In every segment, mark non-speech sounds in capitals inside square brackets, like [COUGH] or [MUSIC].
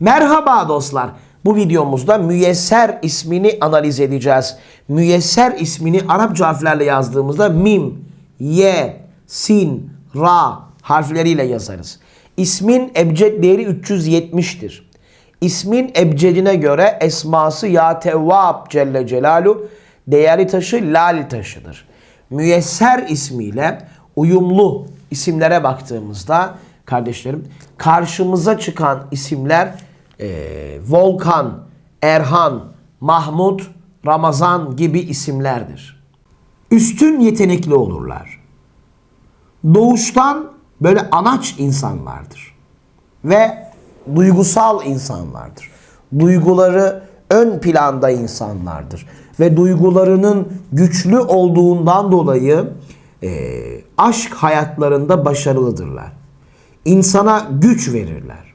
Merhaba dostlar. Bu videomuzda müyesser ismini analiz edeceğiz. Müyesser ismini Arapça harflerle yazdığımızda mim, ye, sin, ra harfleriyle yazarız. İsmin ebced değeri 370'tir. İsmin ebcedine göre esması ya tevvab Celle Celalu değerli taşı lal taşıdır. Müyesser ismiyle uyumlu isimlere baktığımızda kardeşlerim karşımıza çıkan isimler eee, Volkan, Erhan, Mahmut, Ramazan gibi isimlerdir. Üstün yetenekli olurlar. Doğuştan böyle anaç insanlardır ve duygusal insanlardır. Duyguları ön planda insanlardır ve duygularının güçlü olduğundan dolayı eee, aşk hayatlarında başarılıdırlar. İnsana güç verirler.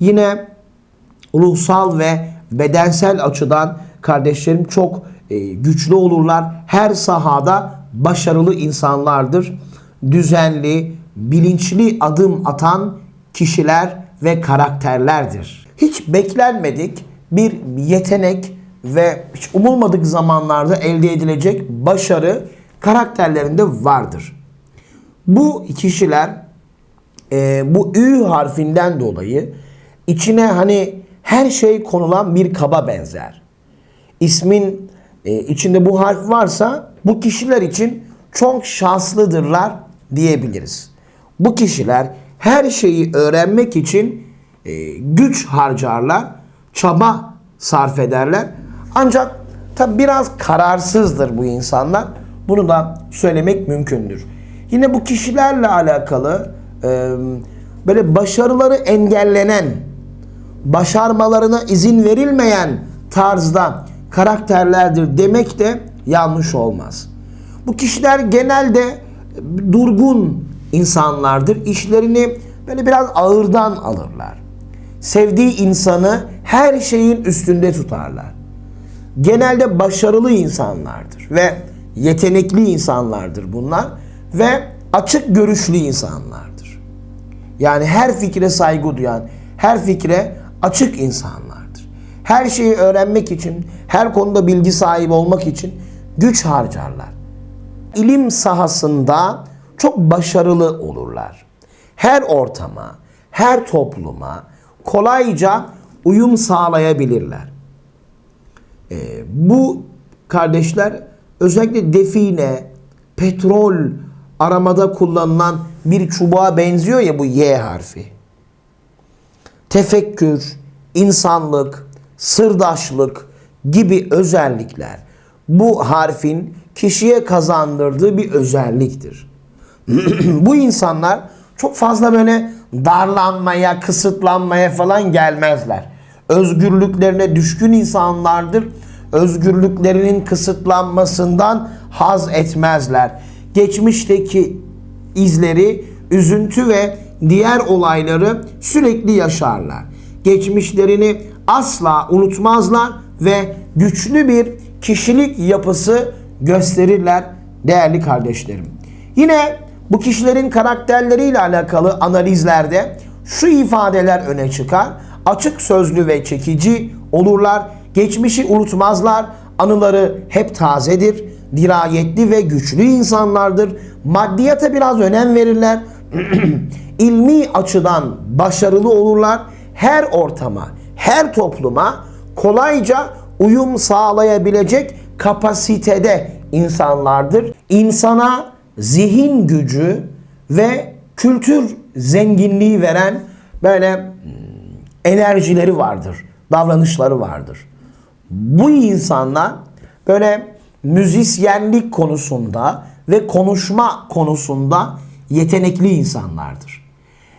Yine ruhsal ve bedensel açıdan kardeşlerim çok e, güçlü olurlar. Her sahada başarılı insanlardır. Düzenli, bilinçli adım atan kişiler ve karakterlerdir. Hiç beklenmedik bir yetenek ve hiç umulmadık zamanlarda elde edilecek başarı karakterlerinde vardır. Bu kişiler e, bu ü harfinden dolayı içine hani her şey konulan bir kaba benzer. İsmin e, içinde bu harf varsa bu kişiler için çok şanslıdırlar diyebiliriz. Bu kişiler her şeyi öğrenmek için e, güç harcarlar, çaba sarf ederler. Ancak tabi biraz kararsızdır bu insanlar. Bunu da söylemek mümkündür. Yine bu kişilerle alakalı e, böyle başarıları engellenen, başarmalarına izin verilmeyen tarzda karakterlerdir demek de yanlış olmaz. Bu kişiler genelde durgun insanlardır. İşlerini böyle biraz ağırdan alırlar. Sevdiği insanı her şeyin üstünde tutarlar. Genelde başarılı insanlardır ve yetenekli insanlardır bunlar ve açık görüşlü insanlardır. Yani her fikre saygı duyan, her fikre açık insanlardır. Her şeyi öğrenmek için, her konuda bilgi sahibi olmak için güç harcarlar. İlim sahasında çok başarılı olurlar. Her ortama, her topluma kolayca uyum sağlayabilirler. Ee, bu kardeşler özellikle define, petrol aramada kullanılan bir çubuğa benziyor ya bu Y harfi. Tefekkür, insanlık, sırdaşlık gibi özellikler bu harfin kişiye kazandırdığı bir özelliktir. [CLEARS THROAT] bu insanlar çok fazla böyle darlanmaya, kısıtlanmaya falan gelmezler. Özgürlüklerine düşkün insanlardır. Özgürlüklerinin kısıtlanmasından haz etmezler. Geçmişteki izleri, üzüntü ve diğer olayları sürekli yaşarlar. Geçmişlerini asla unutmazlar ve güçlü bir kişilik yapısı gösterirler değerli kardeşlerim. Yine bu kişilerin karakterleriyle alakalı analizlerde şu ifadeler öne çıkar. Açık sözlü ve çekici olurlar. Geçmişi unutmazlar. Anıları hep tazedir. Dirayetli ve güçlü insanlardır. Maddiyata biraz önem verirler. [CLEARS THROAT] İlmi açıdan başarılı olurlar. Her ortama, her topluma kolayca uyum sağlayabilecek kapasitede insanlardır. İnsana zihin gücü ve kültür zenginliği veren böyle hmm, enerjileri vardır, davranışları vardır. Bu insanlar böyle müzisyenlik konusunda ve konuşma konusunda yetenekli insanlardır.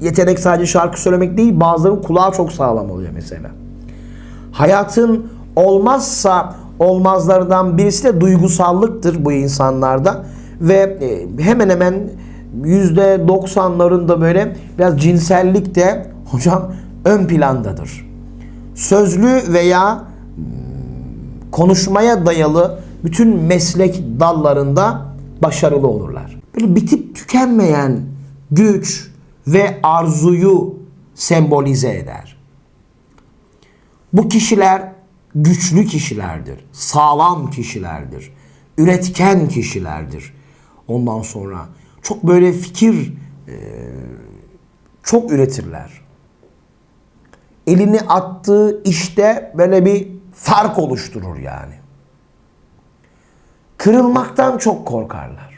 yetenek sadece şarkı söylemek değil, bazılarının kulağı çok sağlam oluyor mesela. Hayatın olmazsa olmazlardan birisi de duygusallıktır bu insanlarda ve e, hemen hemen yüzde 90'larında böyle biraz cinsellik de [LAUGHS] hocam ön plandadır sözlü veya hmm, konuşmaya dayalı bütün meslek dallarında başarılı olurlar. Böyle bitip tükenmeyen güç ve arzuyu sembolize eder. Bu kişiler güçlü kişilerdir, sağlam kişilerdir, üretken kişilerdir. Ondan sonra çok böyle fikir e, çok üretirler elini attığı işte böyle bir fark oluşturur yani. Kırılmaktan çok korkarlar.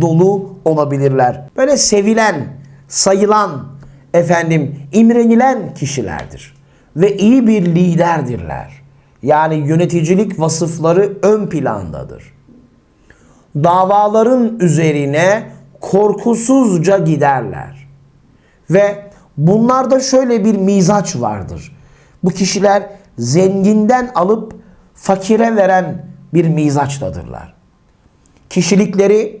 dolu olabilirler. Böyle sevilen, sayılan, efendim imrenilen kişilerdir. Ve iyi bir liderdirler. Yani yöneticilik vasıfları ön plandadır. Davaların üzerine korkusuzca giderler. Ve Bunlarda şöyle bir mizaç vardır. Bu kişiler zenginden alıp fakire veren bir mizaçtadırlar. Kişilikleri,